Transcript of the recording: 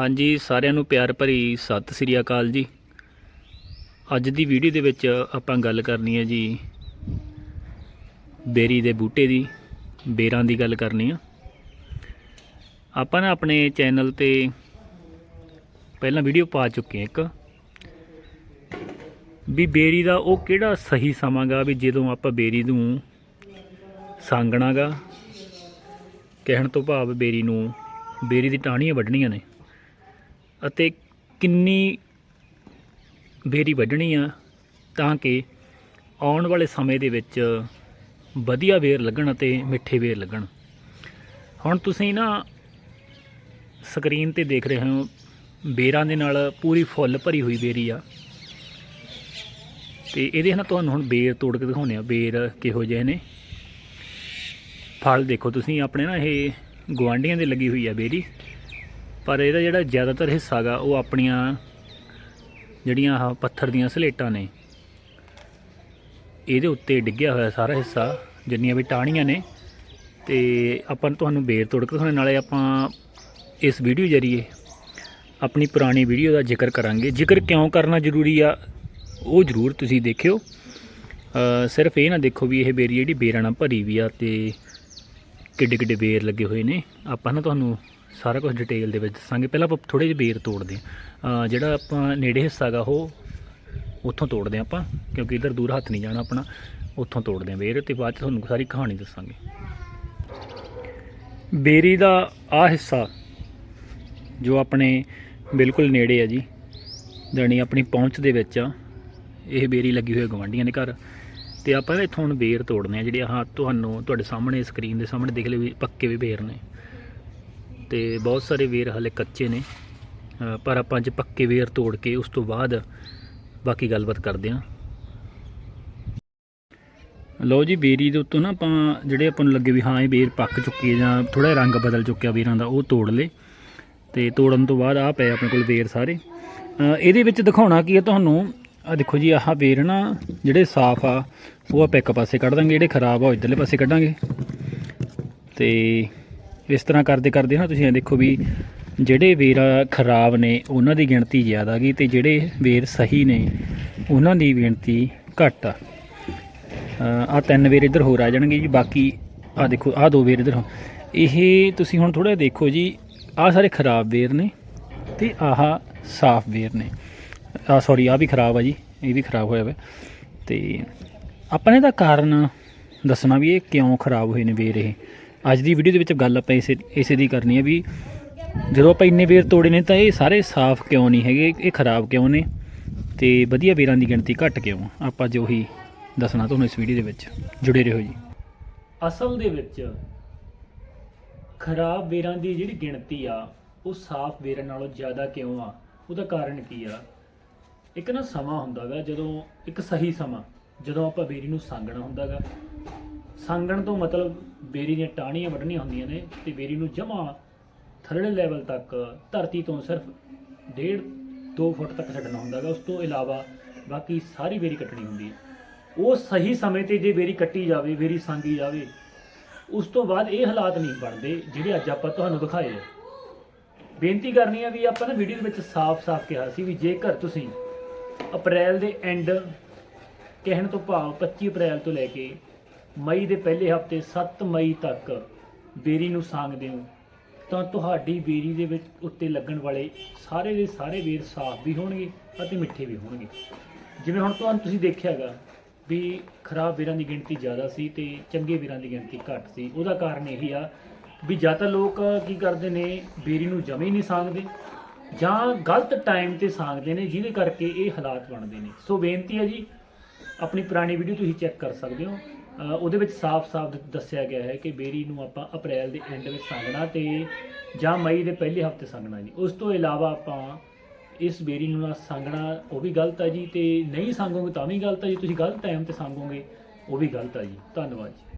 ਹਾਂਜੀ, ਸਾਰਿਆਂ ਨੂੰ ਪਿਆਰ ਭਰੀ ਸਤਿ ਸ੍ਰੀ ਅਕਾਲ ਜੀ। ਅੱਜ ਦੀ ਵੀਡੀਓ ਦੇ ਵਿੱਚ ਆਪਾਂ ਗੱਲ ਕਰਨੀ ਹੈ ਜੀ, ਬੇਰੀ ਦੇ ਬੂਟੇ ਦੀ, ਬੇਰਾਂ ਦੀ ਗੱਲ ਕਰਨੀ ਆ। ਆਪਾਂ ਨਾ ਆਪਣੇ ਚੈਨਲ ਤੇ ਪਹਿਲਾਂ ਵੀਡੀਓ ਪਾ ਚੁੱਕੇ ਹਾਂ ਇੱਕ, ਵੀ ਬੇਰੀ ਦਾ ਉਹ ਕਿਹੜਾ ਸਹੀ ਸਮਾਂ ਗਾ ਵੀ ਜਦੋਂ ਆਪਾਂ ਬੇਰੀ ਨੂੰ ਸਾਂਗਣਾਗਾ, ਕਹਿਣ ਤੋਂ ਭਾਵ ਬੇਰੀ ਨੂੰ ਬੇਰੀ ਦੀ ਟਾਹਣੀਆਂ ਵੱਢਣੀਆਂ ਨੇ। ਅਤੇ ਕਿੰਨੀ ਬੇਰੀ ਵੱਢਣੀ ਆ ਤਾਂ ਕਿ ਆਉਣ ਵਾਲੇ ਸਮੇਂ ਦੇ ਵਿੱਚ ਵਧੀਆ ਵੇਰ ਲੱਗਣ ਅਤੇ ਮਿੱਠੇ ਵੇਰ ਲੱਗਣ। ਹੁਣ ਤੁਸੀਂ ਨਾ ਸਕਰੀਨ ਤੇ ਦੇਖ ਰਹੇ ਹੋ ਬੇਰਾਂ ਦੇ ਨਾਲ ਪੂਰੀ ਫੁੱਲ ਭਰੀ ਹੋਈ ਬੇਰੀ ਆ। ਤੇ ਇਹਦੇ ਨਾਲ ਤੁਹਾਨੂੰ ਹੁਣ ਬੇਰ ਤੋੜ ਕੇ ਦਿਖਾਉਂਦੇ ਆ ਬੇਰ ਕਿਹੋ ਜਿਹੇ ਨੇ। ਫਲ ਦੇਖੋ ਤੁਸੀਂ, ਆਪਣੇ ਨਾ ਇਹ ਗਵਾਂਢੀਆਂ ਦੇ ਲੱਗੀ ਹੋਈ ਆ ਬੇਰੀ ਪਰ ਇਹਦਾ ਜਿਹੜਾ ਜ਼ਿਆਦਾਤਰ ਹਿੱਸਾ ਗਾ, ਉਹ ਆਪਣੀਆਂ ਜਿਹੜੀਆਂ ਆਹ ਪੱਥਰ ਦੀਆਂ ਸਲੇਟਾਂ ਨੇ। ਇਹਦੇ ਉੱਤੇ ਡਿੱਗਿਆ ਹੋਇਆ ਸਾਰਾ ਹਿੱਸਾ, ਜਿੰਨੀਆਂ ਵੀ ਟਾਹਣੀਆਂ ਨੇ। ਤੇ ਆਪਾਂ ਤੁਹਾਨੂੰ ਬੇਰ ਤੋੜ ਕੇ ਦਿਖਾਉਣ, ਨਾਲੇ ਆਪਾਂ ਇਸ ਵੀਡੀਓ ਜਰੀਏ ਆਪਣੀ ਪੁਰਾਣੀ ਵੀਡੀਓ ਦਾ ਜ਼ਿਕਰ ਕਰਾਂਗੇ। ਜ਼ਿਕਰ ਕਿਉਂ ਕਰਨਾ ਜ਼ਰੂਰੀ ਆ, ਉਹ ਜ਼ਰੂਰ ਤੁਸੀਂ ਦੇਖਿਓ। ਸਿਰਫ ਇਹ ਨਾ ਦੇਖੋ ਵੀ ਇਹ ਬੇਰੀ ਜਿਹੜੀ ਬੇਰਾਂ ਨਾਲ ਭਰੀ ਵੀ ਆ ਤੇ ਕਿੱਡੇ ਕਿੱਡੇ ਬੇਰ ਲੱਗੇ ਹੋਏ ਨੇ। ਆਪਾਂ ਨਾ ਤੁਹਾਨੂੰ ਸਾਰਾ ਕੁਝ ਡਿਟੇਲ ਦੇ ਵਿੱਚ ਦੱਸਾਂਗੇ। ਪਹਿਲਾਂ ਆਪਾਂ ਥੋੜੇ ਜਿਹੇ ਬੇਰ ਤੋੜਦੇ ਹਾਂ। ਜਿਹੜਾ ਆਪਾਂ ਨੇੜੇ ਹਿੱਸਾ ਗਾ, ਉਹ ਉੱਥੋਂ ਤੋੜਦੇ ਹਾਂ ਆਪਾਂ, ਕਿਉਂਕਿ ਇਧਰ ਦੂਰ ਹੱਥ ਨਹੀਂ ਜਾਣਾ ਆਪਣਾ। ਉੱਥੋਂ ਤੋੜਦੇ ਹਾਂ ਬੇਰ ਤੇ ਬਾਅਦ ਚ ਤੁਹਾਨੂੰ ਸਾਰੀ ਕਹਾਣੀ ਦੱਸਾਂਗੇ। ਬੇਰੀ ਦਾ ਆ ਹਿੱਸਾ, ਜੋ ਆਪਣੇ ਬਿਲਕੁਲ ਨੇੜੇ ਆ ਜੀ ਜਾਣੀ ਆਪਣੀ ਪਹੁੰਚ ਦੇ ਵਿੱਚ ਆ, ਇਹ ਬੇਰੀ ਲੱਗੀ ਹੋਈ ਹੈ ਗਵਾਂਢੀਆਂ ਦੇ ਘਰ। ਤੇ ਆਪਾਂ ਨਾ ਇੱਥੋਂ ਹੁਣ ਬੇਰ ਤੋੜਨੇ ਆ ਜਿਹੜੇ ਆਹ ਤੁਹਾਨੂੰ ਤੁਹਾਡੇ ਸਾਹਮਣੇ ਸਕਰੀਨ ਦੇ ਸਾਹਮਣੇ ਦਿਖ ਲਏ ਵੀ ਪੱਕੇ ਵੀ ਬੇਰ ਨੇ। ਤੇ ਬਹੁਤ ਸਾਰੇ ਵੇਰ ਹਲੇ ਕੱਚੇ ਨੇ। ਪਰ ਆਪਾਂ ਅੱਜ ਪੱਕੇ ਬੇਰ ਤੋੜ ਕੇ ਉਸ ਤੋਂ ਬਾਅਦ ਬਾਕੀ ਗੱਲਬਾਤ ਕਰਦੇ ਹਾਂ। ਲਓ ਜੀ, ਬੇਰੀ ਦੇ ਉੱਤੋਂ ਨਾ ਆਪਾਂ ਜਿਹੜੇ ਆਪਾਂ ਨੂੰ ਲੱਗੇ ਵੀ ਹਾਂ, ਇਹ ਬੇਰ ਪੱਕ ਚੁੱਕੀ ਹੈ ਜਾਂ ਥੋੜਾ ਰੰਗ ਬਦਲ ਚੁੱਕਿਆ ਬੇਰਾਂ ਦਾ, ਉਹ ਤੋੜ ਲੇ ਤੇ ਤੋੜਨ ਤੋਂ ਬਾਅਦ ਆ ਪਏ ਆਪਣੇ ਕੋਲ ਬੇਰ ਸਾਰੇ। ਇਹਦੇ ਵਿੱਚ ਦਿਖਾਉਣਾ ਕੀ ਹੈ ਤੁਹਾਨੂੰ ਆ ਦੇਖੋ ਜੀ, ਆਹ ਵੇਰ ਨਾ ਜਿਹੜੇ ਸਾਫ਼ ਆ, ਉਹ ਆਪਾਂ ਇੱਕ ਪਾਸੇ ਕੱਢ ਦਾਂਗੇ, ਜਿਹੜੇ ਖਰਾਬ ਆ, ਉਹ ਇਧਰਲੇ ਪਾਸੇ ਕੱਢਾਂਗੇ। ਤੇ ਇਸ ਤਰ੍ਹਾਂ ਕਰਦੇ ਕਰਦੇ ਨਾ ਤੁਸੀਂ ਇਹ ਦੇਖੋ ਵੀ ਜਿਹੜੇ ਵੇਰ ਖਰਾਬ ਨੇ, ਉਹਨਾਂ ਦੀ ਗਿਣਤੀ ਜ਼ਿਆਦਾ ਗਈ ਤੇ ਜਿਹੜੇ ਵੇਰ ਸਹੀ ਨੇ, ਉਹਨਾਂ ਦੀ ਗਿਣਤੀ ਘੱਟ ਆ। ਆ ਤਿੰਨ ਵੇਰ ਇੱਧਰ ਹੋਰ ਆ ਜਾਣਗੇ ਜੀ, ਬਾਕੀ ਆ ਦੇਖੋ ਆ ਦੋ ਵੇਰ ਇੱਧਰ ਹੋ- ਇਹ ਤੁਸੀਂ ਹੁਣ ਥੋੜਾ ਦੇਖੋ ਜੀ ਆ ਸਾਰੇ ਖਰਾਬ ਵੇਰ ਨੇ ਤੇ ਆਹ ਸਾਫ਼ ਵੇਰ ਨੇ। ਆ ਸੌਰੀ ਆ ਵੀ ਖਰਾਬ ਆ ਜੀ, ਇਹ ਵੀ ਖਰਾਬ ਹੋਇਆ ਵਾ। ਤੇ ਆਪਾਂ ਨੇ ਤਾਂ ਕਾਰਨ ਦੱਸਣਾ ਵੀ ਇਹ ਕਿਉਂ ਖਰਾਬ ਹੋਏ ਨੇ ਵੇਰ ਇਹ। ਅੱਜ ਦੀ ਵੀਡੀਓ ਦੇ ਵਿੱਚ ਗੱਲ ਆਪਾਂ ਇਸੇ ਇਸੇ ਦੀ ਕਰਨੀ ਹੈ ਵੀ ਜਦੋਂ ਆਪਾਂ ਇੰਨੇ ਵੇਰ ਤੋੜੇ ਨੇ ਤਾਂ ਇਹ ਸਾਰੇ ਸਾਫ਼ ਕਿਉਂ ਨਹੀਂ ਹੈਗੇ, ਇਹ ਖਰਾਬ ਕਿਉਂ ਨੇ? ਤੇ ਵਧੀਆ ਵੇਰਾਂ ਦੀ ਗਿਣਤੀ ਘੱਟ ਕਿਉਂ? ਆਪਾਂ ਜੋ ਹੀ ਦੱਸਣਾ ਤੁਹਾਨੂੰ ਇਸ ਵੀਡੀਓ ਦੇ ਵਿੱਚ। ਜੁੜੇ ਰਹੋ ਜੀ। ਅਸਲ ਦੇ ਵਿੱਚ ਖਰਾਬ ਵੇਰਾਂ ਦੀ ਜਿਹੜੀ ਗਿਣਤੀ ਆ, ਉਹ ਸਾਫ਼ ਵੇਰਾਂ ਨਾਲੋਂ ਜ਼ਿਆਦਾ ਕਿਉਂ ਆ? ਉਹਦਾ ਕਾਰਨ ਕੀ ਆ? ਇੱਕ ਨਾ ਸਮਾਂ ਹੁੰਦਾਗਾ, ਜਦੋਂ ਇੱਕ ਸਹੀ ਸਮਾਂ, ਜਦੋਂ ਆਪਾਂ ਬੇਰੀ ਨੂੰ ਸਾਂਗਣਾ ਹੁੰਦਾਗਾ। ਸਾਂਗਣ ਤੋਂ ਮਤਲਬ ਬੇਰੀ ਦੀਆਂ ਟਾਹਣੀਆਂ ਵੱਢਣੀਆਂ ਹੁੰਦੀਆਂ ਨੇ ਤੇ ਬੇਰੀ ਨੂੰ ਜਮਾ ਥਰੜੇ ਲੈਵਲ ਤੱਕ ਧਰਤੀ ਤੋਂ ਸਿਰਫ ਡੇਢ 2 ਫੁੱਟ ਤੱਕ ਛੱਡਣਾ ਹੁੰਦਾਗਾ, ਉਸ ਤੋਂ ਇਲਾਵਾ ਬਾਕੀ ਸਾਰੀ ਬੇਰੀ ਕੱਟਣੀ ਹੁੰਦੀ ਹੈ। ਉਹ ਸਹੀ ਸਮੇਂ ਤੇ ਜੇ ਬੇਰੀ ਕੱਟੀ ਜਾਵੇ, ਬੇਰੀ ਸਾਂਗੀ ਜਾਵੇ, ਉਸ ਤੋਂ ਬਾਅਦ ਇਹ ਹਾਲਾਤ ਨਹੀਂ ਬਣਦੇ ਜਿਹੜੇ ਅੱਜ ਆਪਾਂ ਤੁਹਾਨੂੰ ਦਿਖਾਏ ਆ। ਬੇਨਤੀ ਕਰਨੀ ਆ ਵੀ ਆਪਾਂ ਨਾ ਵੀਡੀਓ ਦੇ ਵਿੱਚ ਸਾਫ਼-ਸਾਫ਼ ਕਿਹਾ ਸੀ ਵੀ ਜੇਕਰ ਤੁਸੀਂ ਅਪ੍ਰੈਲ ਦੇ ਐਂਡ ਕਹਿਣ ਤੋਂ ਭਾਵ 25 ਅਪ੍ਰੈਲ ਤੋਂ ਲੈ ਕੇ ਮਈ ਦੇ ਪਹਿਲੇ ਹਫ਼ਤੇ 7 ਮਈ ਤੱਕ ਬੇਰੀ ਨੂੰ ਸਾਂਗਦੇ ਹੋ ਤਾਂ ਤੁਹਾਡੀ ਬੇਰੀ ਦੇ ਵਿੱਚ ਉੱਤੇ ਲੱਗਣ ਵਾਲੇ ਸਾਰੇ ਦੇ ਸਾਰੇ ਵੇਰ ਸਾਫ਼ ਵੀ ਹੋਣਗੇ ਅਤੇ ਮਿੱਠੇ ਵੀ ਹੋਣਗੇ। ਜਿਵੇਂ ਹੁਣ ਤੁਹਾਨੂੰ ਤੁਸੀਂ ਦੇਖਿਆਗਾ ਵੀ ਖਰਾਬ ਵੀਰਾਂ ਦੀ ਗਿਣਤੀ ਜ਼ਿਆਦਾ ਸੀ ਤੇ ਚੰਗੇ ਵੀਰਾਂ ਦੀ ਗਿਣਤੀ ਘੱਟ ਸੀ। ਉਹਦਾ ਕਾਰਨ ਇਹੀ ਆ ਵੀ ਜਾਂ ਤਾਂ ਲੋਕ ਕੀ ਕਰਦੇ ਨੇ, ਬੇਰੀ ਨੂੰ ਜਮੇ ਨਹੀਂ ਸਾਂਗਦੇ। ਜਾਂ ਗਲਤ ਟਾਈਮ ਤੇ ਸਾਂਗਦੇ ਨੇ, ਜਿਹਦੇ ਕਰਕੇ ਇਹ ਹਾਲਾਤ ਬਣਦੇ ਨੇ। ਸੋ ਬੇਨਤੀ ਹੈ ਜੀ, ਆਪਣੀ ਪੁਰਾਣੀ ਵੀਡੀਓ ਤੁਸੀਂ ਚੈੱਕ ਕਰ ਸਕਦੇ ਹੋ। ਉਹਦੇ ਵਿੱਚ ਸਾਫ਼-ਸਾਫ਼ ਦੱਸਿਆ ਗਿਆ ਹੈ ਕਿ ਬੇਰੀ ਨੂੰ ਆਪਾਂ ਅਪ੍ਰੈਲ ਦੇ ਐਂਡ ਵਿੱਚ ਸਾਂਗਣਾ ਤੇ ਜਾਂ ਮਈ ਦੇ ਪਹਿਲੇ ਹਫ਼ਤੇ ਸਾਂਗਣਾ ਜੀ। ਉਸ ਤੋਂ ਇਲਾਵਾ ਆਪਾਂ ਇਸ ਬੇਰੀ ਨੂੰ ਨਾ ਸਾਂਗਣਾ ਉਹ ਵੀ ਗਲਤ ਹੈ ਜੀ, ਤੇ ਨਹੀਂ ਸਾਂਗੋਗੇ ਤਾਂ ਵੀ ਗਲਤ ਹੈ ਜੀ। ਤੁਸੀਂ ਗਲਤ ਟਾਈਮ ਤੇ ਸਾਂਗੋਗੇ ਉਹ ਵੀ ਗਲਤ ਹੈ ਜੀ। ਧੰਨਵਾਦ ਜੀ।